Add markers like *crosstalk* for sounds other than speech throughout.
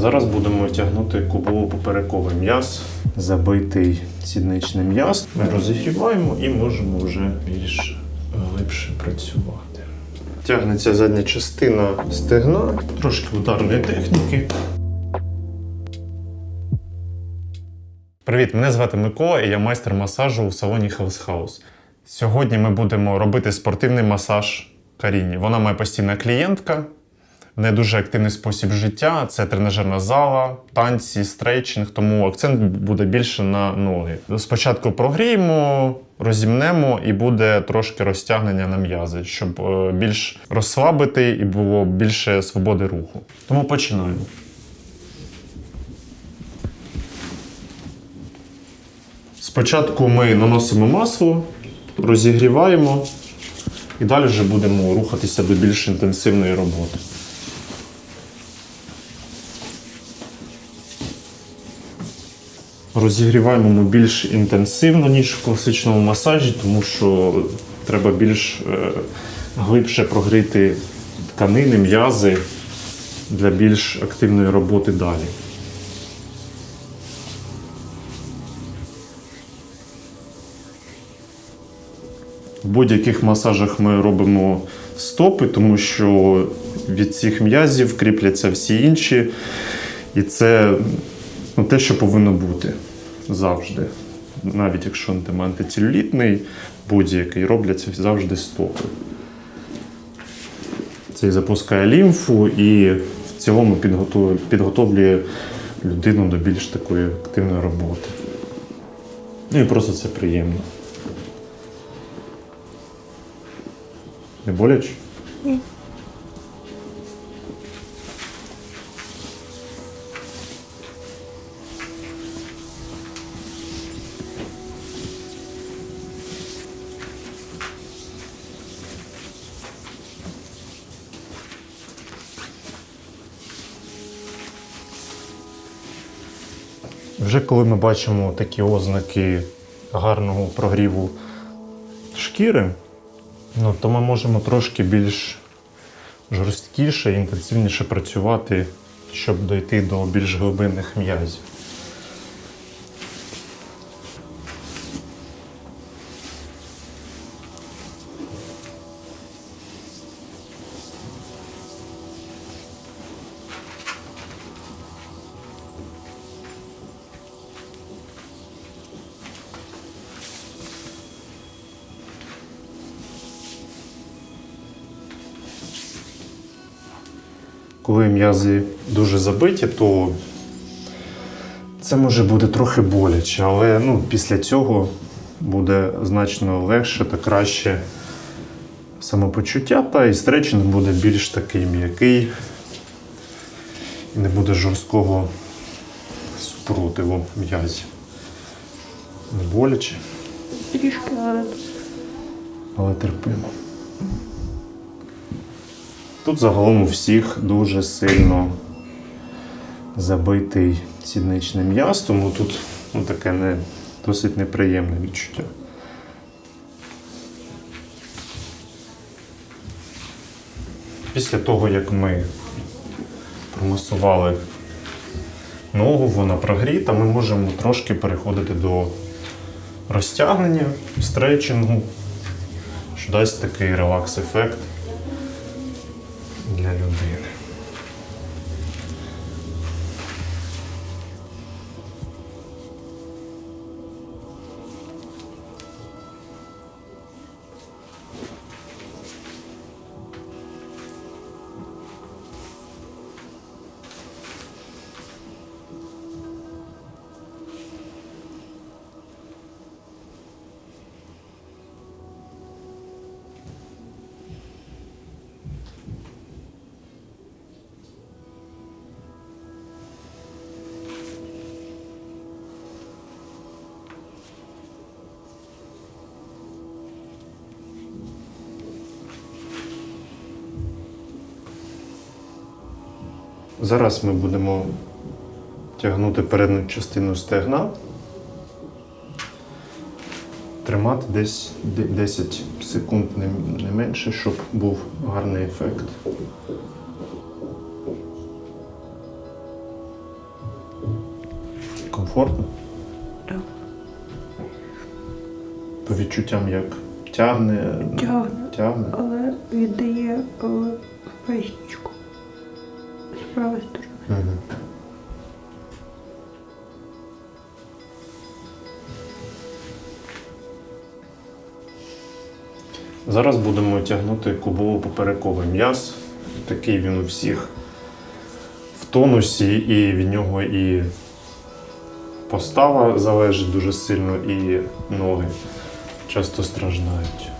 Зараз будемо тягнути кубово-поперековий м'яз, забитий сідничний м'яз. Ми розігріваємо і можемо вже більш глибше працювати. Тягнеться задня частина стегна, трошки ударної техніки. Привіт, мене звати Микола і я майстер масажу у салоні Health House. Сьогодні ми будемо робити спортивний масаж Каріні. Вона моя постійна клієнтка, не дуже активний спосіб життя. Це тренажерна зала, танці, стрейчинг, тому акцент буде більше на ноги. Спочатку прогріємо, розімнемо і буде трошки розтягнення на м'язи, щоб е, більш розслабити і було більше свободи руху. Тому починаємо. Спочатку ми наносимо масло, розігріваємо і далі вже будемо рухатися до більш інтенсивної роботи. Розігріваємо більш інтенсивно, ніж в класичному масажі, тому що треба більш е, глибше прогріти тканини, м'язи для більш активної роботи далі. В будь-яких масажах ми робимо стопи, тому що від цих м'язів кріпляться всі інші. І це ну, те, що повинно бути завжди. Навіть якщо там антицелюлітний, будь-який робляться завжди стопи. Це і запускає лімфу, і в цілому підготовлює, людину до більш такої активної роботи. Ну і просто це приємно. Не боляче? Вже коли ми бачимо такі ознаки гарного прогріву шкіри, ну, то ми можемо трошки більш жорсткіше, інтенсивніше працювати, щоб дойти до більш глибинних м'язів. Коли м'язи дуже забиті, то це може бути трохи боляче, але ну, після цього буде значно легше та краще самопочуття, та і стретчинг буде більш такий м'який і не буде жорсткого супротиву м'язів. Не боляче, Трішки, але але терпимо. Тут загалом у всіх дуже сильно забитий сідничний м'яз, тому тут ну, таке не, досить неприємне відчуття. Після того, як ми промасували ногу, вона прогріта, ми можемо трошки переходити до розтягнення, стретчингу, що дасть такий релакс-ефект для людини. Зараз ми будемо тягнути передню частину стегна. Тримати десь 10 секунд не, менше, щоб був гарний ефект. Комфортно? Так. По відчуттям як тягне, Тягне, тягне. але віддає е, правої сторони. Угу. Зараз будемо тягнути кубово-поперековий м'яз. Такий він у всіх в тонусі, і від нього і постава залежить дуже сильно, і ноги часто страждають.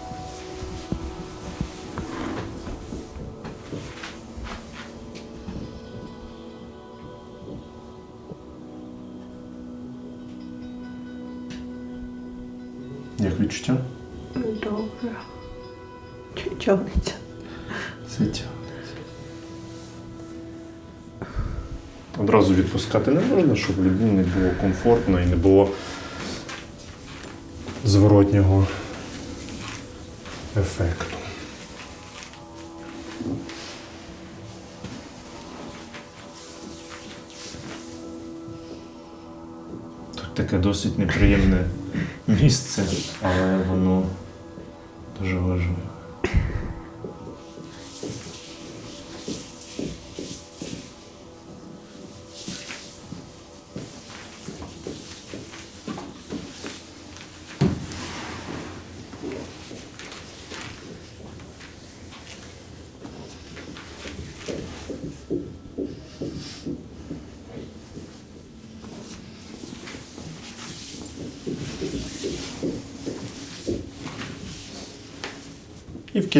Як відчуття? Добре. Тягнеться. Все тягнеться. Одразу відпускати не можна, щоб людині не було комфортно і не було зворотнього ефекту. Таке досить неприємне місце, але воно дуже важливе.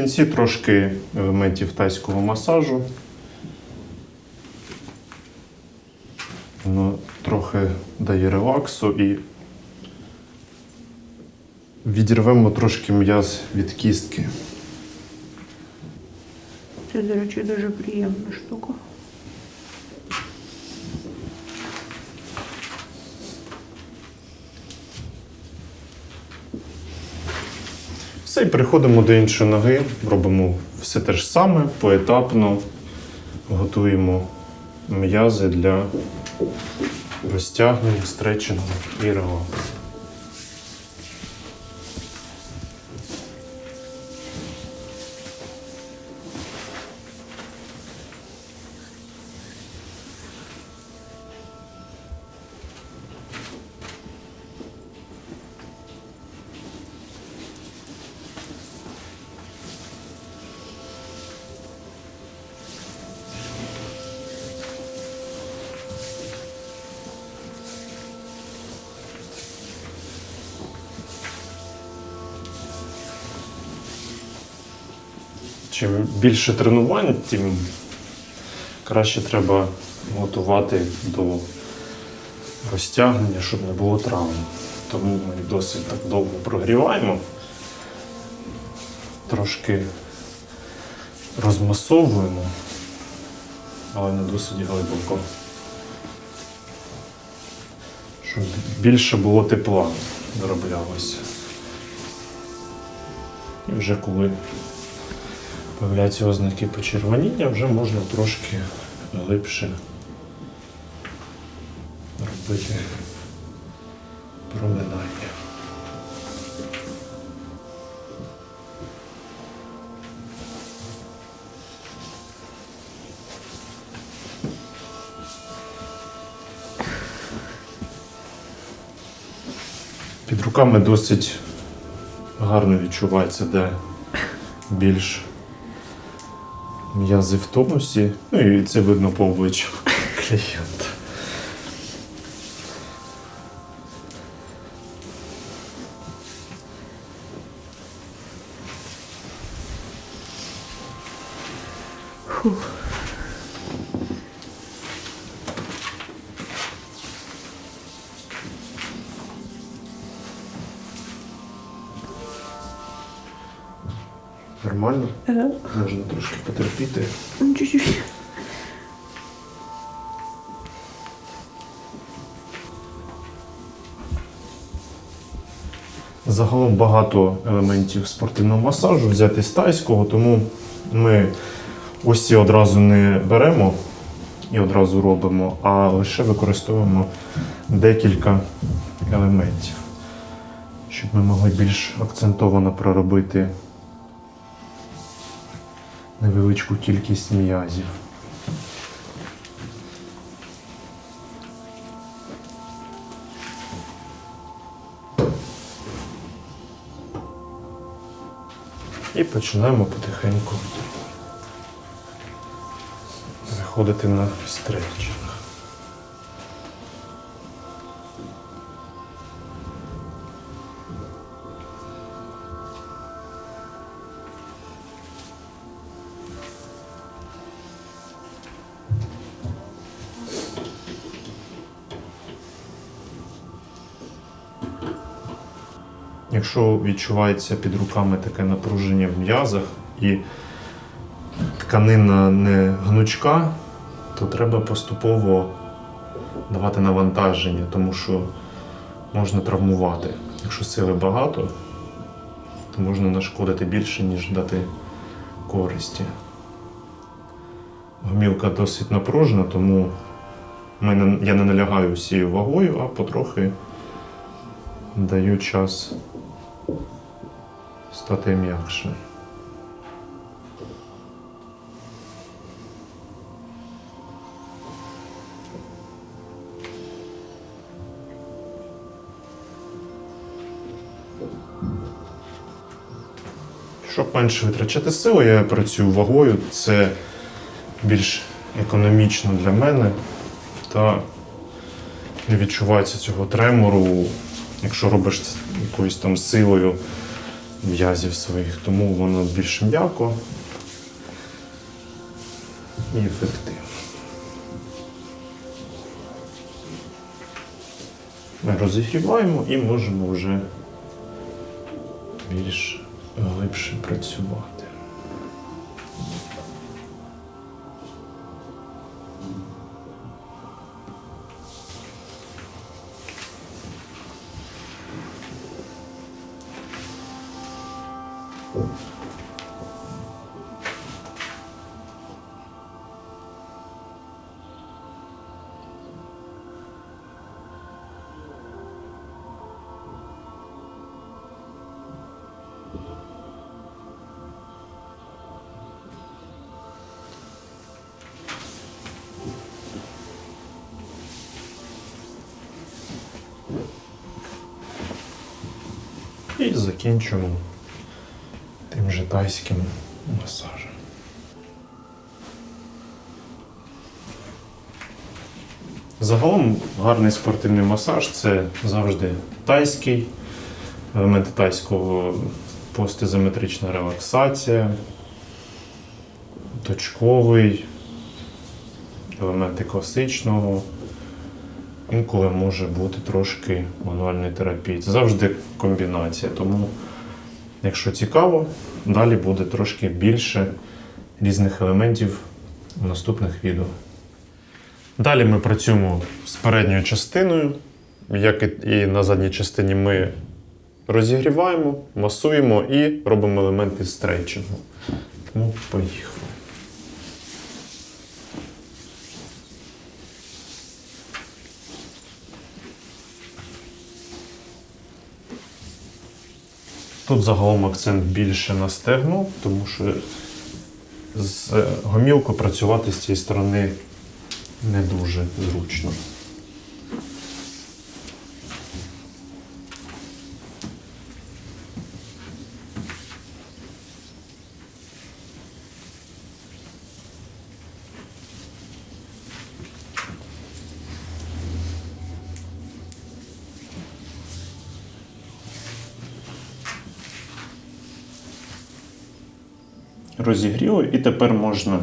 В кінці трошки елементів тайського масажу. Воно трохи дає релаксу і відірвемо трошки м'яз від кістки. Це, до речі, дуже приємна штука. Все, і переходимо до іншої ноги. Робимо все те ж саме, поетапно готуємо м'язи для розтягнення, стретчингу і релаксу. Чим більше тренувань, тим краще треба готувати до розтягнення, щоб не було травм. Тому ми досить так довго прогріваємо, трошки розмасовуємо, але не досить глибоко. Щоб більше було тепла вироблялося. І вже коли появляються ознаки почервоніння, вже можна трошки глибше робити проминання. Під руками досить гарно відчувається, де більш м'язи в тонусі. Ну і це видно по обличчю клієнта. Нормально? Е, Можна трошки потерпіти. ну, чуть-чуть. Загалом багато елементів спортивного масажу взяти з тайського, тому ми ось ці одразу не беремо і одразу робимо, а лише використовуємо декілька елементів, щоб ми могли більш акцентовано проробити невеличку кількість м'язів. І починаємо потихеньку заходити на стретчинг. Якщо відчувається під руками таке напруження в м'язах і тканина не гнучка, то треба поступово давати навантаження, тому що можна травмувати. Якщо сили багато, то можна нашкодити більше, ніж дати користі. Гомілка досить напружена, тому я не налягаю всією вагою, а потрохи даю час стати м'якше. Щоб менше витрачати сили, я працюю вагою. Це більш економічно для мене та не відчувається цього тремору, якщо робиш якоюсь там силою м'язів своїх, тому воно більш м'яко і ефективно. Ми розігріваємо і можемо вже більш глибше працювати. І закінчимо тим же тайським масажем. Загалом гарний спортивний масаж це завжди тайський, елементи тайського постізометрична релаксація, точковий, елементи класичного. Інколи може бути трошки мануальної терапії. Це завжди комбінація. Тому, якщо цікаво, далі буде трошки більше різних елементів у наступних відео. Далі ми працюємо з передньою частиною. Як і на задній частині, ми розігріваємо, масуємо і робимо елементи стрейчингу. Тому поїхали. Тут загалом акцент більше на стегну, тому що з гомілкою працювати з цієї сторони не дуже зручно. Розігріли і тепер можна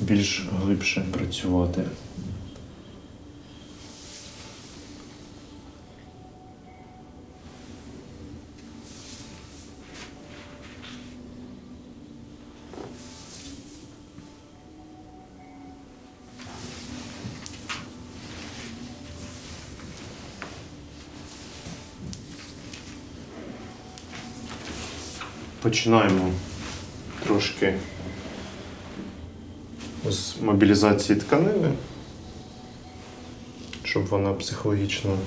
більш глибше працювати. Починаємо трошки з мобілізації тканини. щоб вона психологічно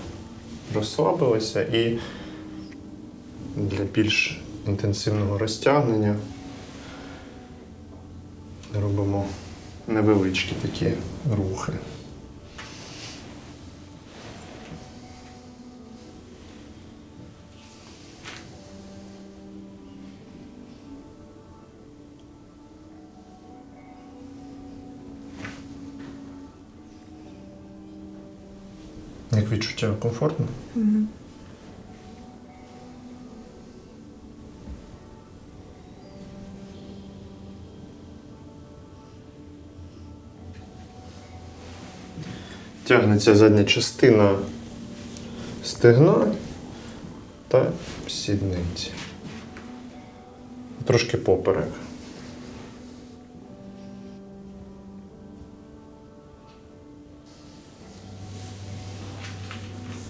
розслабилася і для більш інтенсивного розтягнення робимо невеличкі такі рухи. Як відчуття комфортно? Тягнеться задня частина стегна та сідниці. Трошки поперек.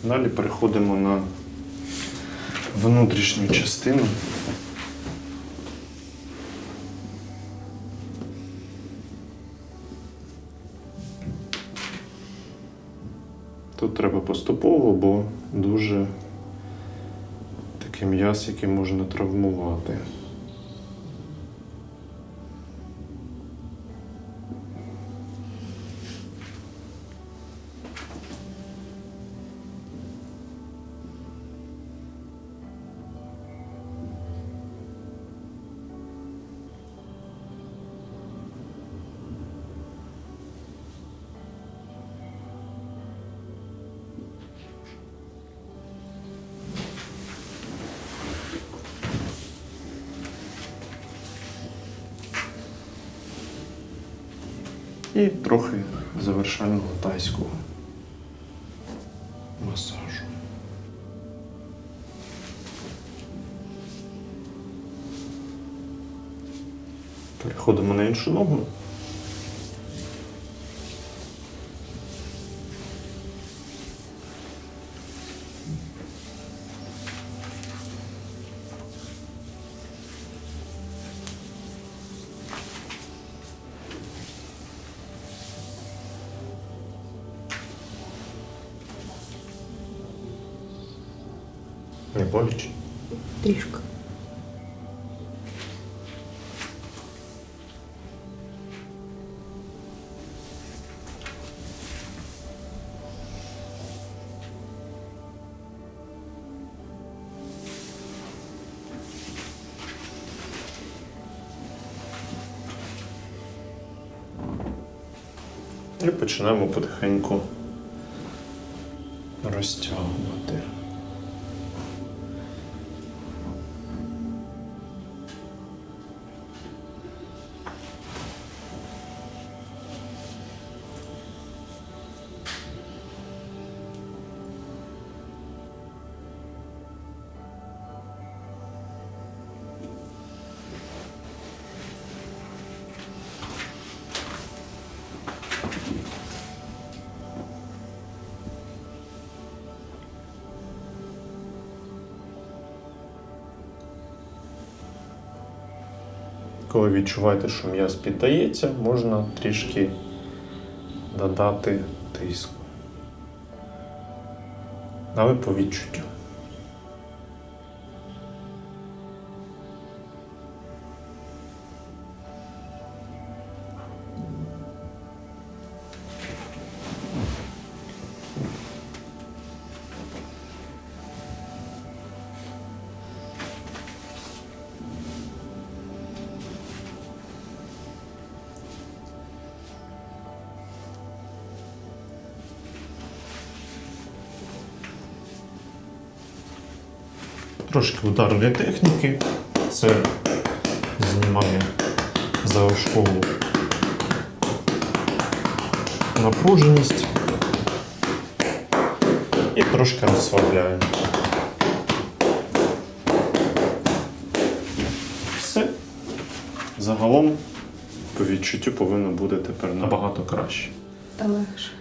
Далі переходимо на внутрішню частину. Тут треба поступово, бо дуже такий м'яз, який можна травмувати. І трохи завершального тайського масажу. Переходимо на іншу ногу. І починаємо потихеньку розтягувати. Коли відчуваєте, що м'яз піддається, можна трішки додати тиску. Але по відчуттю. Трошки ударної техніки. Це знімає залишкову напруженість і трошки розслабляє. Все. Загалом по відчуттю повинно бути тепер набагато краще. Та легше.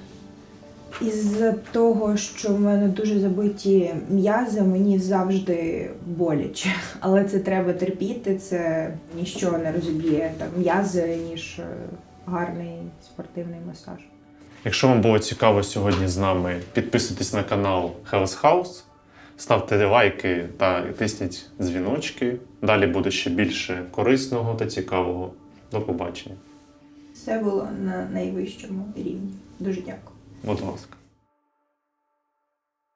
Із-за того, що в мене дуже забиті м'язи, мені завжди боляче. *laughs* Але це треба терпіти, це ніщо не розіб'є м'язи, ніж е, гарний спортивний масаж. Якщо вам було цікаво сьогодні з нами, підписуйтесь на канал Health House, ставте лайки та тисніть дзвіночки. Далі буде ще більше корисного та цікавого. До побачення. Все було на найвищому рівні. Дуже дякую. Будь ласка.